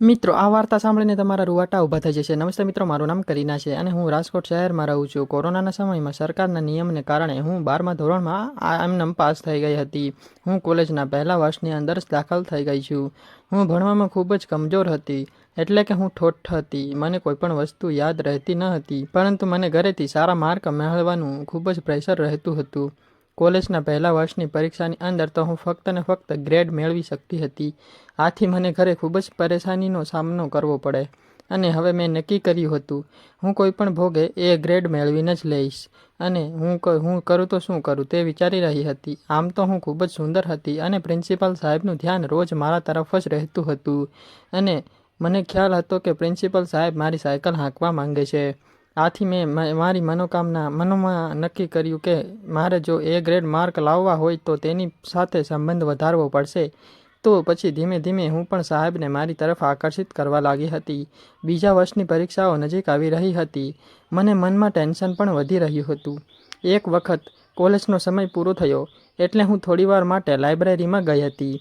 મિત્રો, આ વાર્તા સાંભળીને તમારા રૂવાટા ઊભા થઈ જશે. નમસ્તે મિત્રો, મારું નામ કરીના છે અને હું રાજકોટ શહેરમાં રહું છું. કોરોનાના સમયમાં સરકારના નિયમને કારણે હું બારમા ધોરણમાં આ એમનેમ પાસ થઈ ગઈ હતી. હું કોલેજના પહેલા વર્ષની અંદર જ દાખલ થઈ ગઈ છું. હું ભણવામાં ખૂબ જ કમજોર હતી, એટલે કે હું ઠોઠ હતી. મને કોઈપણ વસ્તુ યાદ રહેતી ન હતી, પરંતુ મને ઘરેથી સારા માર્ક મેળવવાનું ખૂબ જ પ્રેશર રહેતું હતું. કોલેજના પહેલા વર્ષની પરીક્ષાની અંદર તો હું ફક્ત ને ફક્ત ગ્રેડ મેળવી શકતી હતી. આથી મને ઘરે ખૂબ જ પરેશાનીનો સામનો કરવો પડે અને હવે મેં નક્કી કર્યું હતું, હું કોઈ પણ ભોગે એ ગ્રેડ મેળવીને જ લઈશ અને હું હું કરું તો શું કરું તે વિચારી રહી હતી. આમ તો હું ખૂબ જ સુંદર હતી અને પ્રિન્સિપાલ સાહેબનું ધ્યાન રોજ મારા તરફ જ રહેતું હતું અને મને ખ્યાલ હતો કે પ્રિન્સિપલ સાહેબ મારી સાયકલ હાંકવા માંગે છે. આથી મેં મારી મનોકામના, મનોમાં નક્કી કર્યું કે મારે જો એ ગ્રેડ માર્ક લાવવા હોય તો તેની સાથે સંબંધ વધારવો પડશે. તો પછી ધીમે ધીમે હું પણ સાહેબને મારી તરફ આકર્ષિત કરવા લાગી હતી. બીજા વર્ષની પરીક્ષાઓ નજીક આવી રહી હતી. મને મનમાં ટેન્શન પણ વધી રહ્યું હતું. એક વખત કોલેજનો સમય પૂરો થયો એટલે હું થોડીવાર માટે લાઇબ્રેરીમાં ગઈ હતી.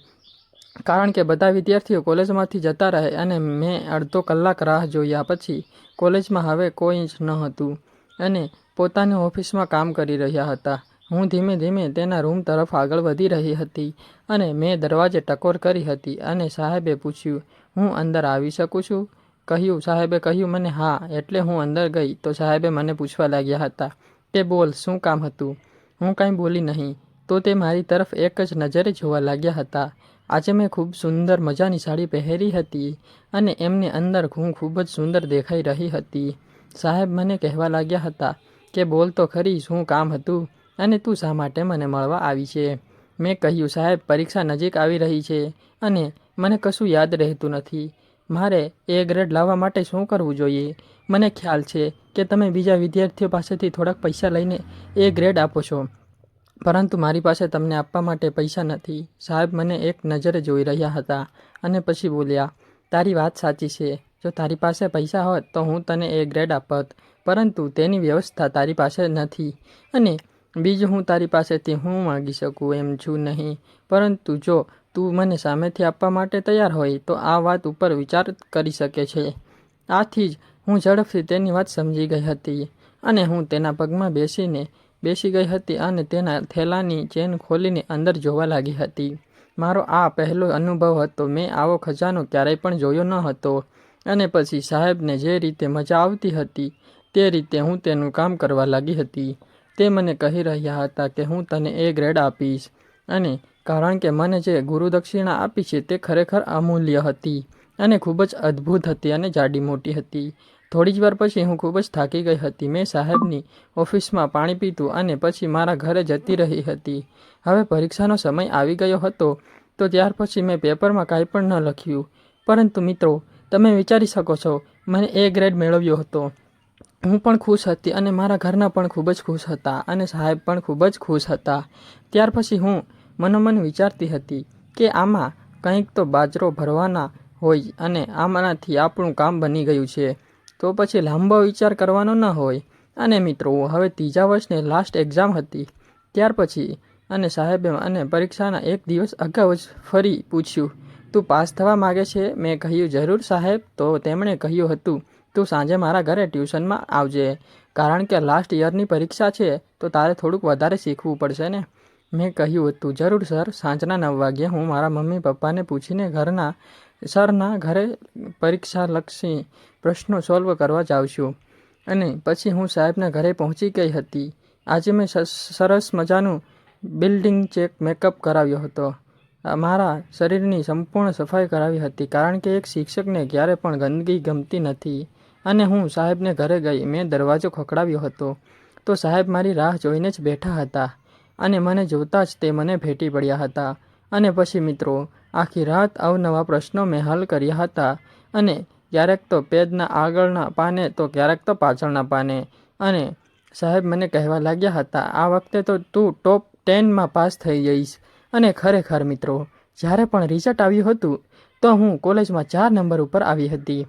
કારણ કે બધા વિદ્યાર્થીઓ કોલેજમાંથી જતા રહે અને મેં અડધો કલાક રાહ જોયા પછી કોલેજમાં હવે કોઈ જ ન હતું અને પોતાની ઓફિસમાં કામ કરી રહ્યા હતા. હું ધીમે ધીમે તેના રૂમ તરફ આગળ વધી રહી હતી અને મેં દરવાજે ટકોર કરી હતી અને સાહેબે પૂછ્યું, હું અંદર આવી શકું છું? કહ્યું, સાહેબે કહ્યું મને, હા, એટલે હું અંદર ગઈ. તો સાહેબે મને પૂછવા લાગ્યા હતા કે, બોલ, શું કામ હતું? હું કાંઈ બોલી નહીં, તો તે મારી તરફ એક જ નજરે જોવા લાગ્યા હતા. આજે મેં ખૂબ સુંદર મજાની સાડી પહેરી હતી અને એમની અંદર હું ખૂબ જ સુંદર દેખાઈ રહી હતી. સાહેબ મને કહેવા લાગ્યા હતા કે, બોલ તો ખરી, શું કામ હતું અને તું શા માટે મને મળવા આવી છે? મેં કહ્યું, સાહેબ, પરીક્ષા નજીક આવી રહી છે અને મને કશું યાદ રહેતું નથી. મારે એ ગ્રેડ લાવવા માટે શું કરવું જોઈએ? મને ખ્યાલ છે કે તમે બીજા વિદ્યાર્થીઓ પાસેથી થોડાક પૈસા લઈને એ ગ્રેડ આપો છો. પરંતુ મારી પાસે તમને આપવા માટે પૈસા નથી. સાહેબ મને એક નજરે જોઈ રહ્યા હતા અને પછી બોલ્યા, તારી વાત સાચી છે. જો તારી પાસે પૈસા હોત તો હું તને એ ગ્રેડ આપત, પરંતુ તેની વ્યવસ્થા તારી પાસે નથી અને બીજું હું તારી પાસેથી હું માગી શકું એમ છું નહીં. પરંતુ જો તું મને સામેથી આપવા માટે તૈયાર હોય તો આ વાત ઉપર વિચાર કરી શકે છે. આથી જ હું ઝડપથી તેની વાત સમજી ગઈ હતી અને હું તેના પગમાં બેસીને બેસી ગઈ હતી અને તેના થેલાની ચેન ખોલીને અંદર જોવા લાગી હતી. મારો આ પહેલો અનુભવ હતો. મેં આવો ખજાનો ક્યારેય પણ જોયો ન હતો. અને પછી સાહેબને જે રીતે મજા આવતી હતી, તે રીતે હું તેનું કામ કરવા લાગી હતી. તે મને કહી રહ્યા હતા કે હું તને એ ગ્રેડ આપીશ. અને કારણ કે મને જે ગુરુદક્ષિણા આપી છે તે ખરેખર અમૂલ્ય હતી અને ખૂબ જ અદ્ભુત હતી અને જાડી મોટી હતી. થોડી જ વાર પછી હું ખૂબ જ થાકી ગઈ હતી. મેં સાહેબની ઓફિસમાં પાણી પીધું અને પછી મારા ઘરે જતી રહી હતી. હવે પરીક્ષાનો સમય આવી ગયો હતો, તો ત્યાર પછી મેં પેપરમાં કાંઈ પણ ન લખ્યું. પરંતુ મિત્રો, તમે વિચારી શકો છો, મને એ ગ્રેડ મેળવ્યો હતો. હું પણ ખુશ હતી અને મારા ઘરના પણ ખૂબ જ ખુશ હતા અને સાહેબ પણ ખૂબ જ ખુશ હતા. ત્યાર પછી હું મનોમન વિચારતી હતી કે આમાં કંઈક તો બાજરો ભરવાના હોય અને આમાંનાથી આપણું કામ બની ગયું છે. તો પછી લાંબો વિચાર કરવાનો ન હોય. અને મિત્રો, હવે ત્રીજા વર્ષની લાસ્ટ એક્ઝામ હતી. ત્યાર પછી અને સાહેબે અને પરીક્ષાના એક દિવસ અગાઉ જ ફરી પૂછ્યું, તું પાસ થવા માગે છે? મેં કહ્યું, જરૂર સાહેબ. તો તેમણે કહ્યું હતું, તું સાંજે મારા ઘરે ટ્યુશનમાં આવજે. કારણ કે લાસ્ટ યરની પરીક્ષા છે, તો તારે થોડુંક વધારે શીખવું પડશે ને. મેં કહ્યું હતું, જરૂર સર, સાંજના નવ વાગ્યે હું મારા મમ્મી પપ્પાને પૂછીને ઘરના સરના ઘરે પરીક્ષાલક્ષી પ્રશ્નો સોલ્વ કરવા જાઉં અને પછી હું સાહેબના ઘરે પહોંચી ગઈ હતી. આજે મેં સરસ મજાનું બિલ્ડિંગ ચેક મેકઅપ કરાવ્યો હતો. મારા શરીરની સંપૂર્ણ સફાઈ કરાવી હતી કારણ કે એક શિક્ષકને ક્યારે પણ ગંદકી ગમતી નથી. અને હું સાહેબને ઘરે ગઈ મેં દરવાજો ખખડાવ્યો હતો. તો સાહેબ મારી રાહ જોઈને જ બેઠા હતા અને મને જોતાં જ તે મને ભેટી પડ્યા હતા. અને પછી મિત્રો આખી રાત અવનવા પ્રશ્નો મેં હલ કર્યા હતા. અને ક્યારેક તો પેજના આગળના પાને, તો ક્યારેક તો પાછળના પાને. અને સાહેબ મને કહેવા લાગ્યા હતા, આ વખતે તો તું ટોપ ટેનમાં પાસ થઈ જઈશ. અને ખરેખર મિત્રો, જ્યારે પણ રિઝલ્ટ આવ્યું હતું, તો હું કોલેજમાં ચાર નંબર ઉપર આવી હતી.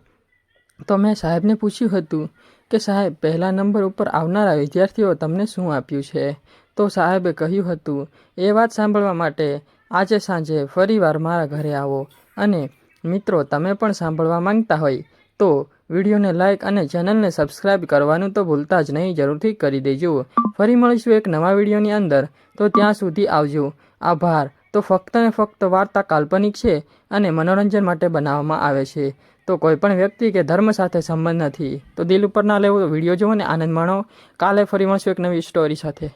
તો મેં સાહેબને પૂછ્યું હતું કે, સાહેબ, પહેલા નંબર ઉપર આવનારા વિદ્યાર્થીઓ તમને શું આપ્યું છે? તો સાહેબે કહ્યું હતું, એ વાત સાંભળવા માટે આજે સાંજે ફરીવાર મારા ઘરે આવો અને મિત્રો, તમે પણ સાંભળવા માંગતા હોય તો વિડીયોને લાઇક અને ચેનલને સબસ્ક્રાઇબ કરવાનું તો ભૂલતા જ નહીં. જરૂરથી કરી દેજો. ફરી મળીશું એક નવા વિડીયોની અંદર. તો ત્યાં સુધી આવજો. આભાર. તો ફક્ત ને ફક્ત વાર્તા કાલ્પનિક છે અને મનોરંજન માટે બનાવવામાં આવે છે. તો કોઈ પણ વ્યક્તિ કે ધર્મ સાથે સંબંધ નથી. તો દિલ ઉપર ના લેવો વીડિયો જુઓ ને આનંદ માણો. કાલે ફરી મળશું એક નવી સ્ટોરી સાથે.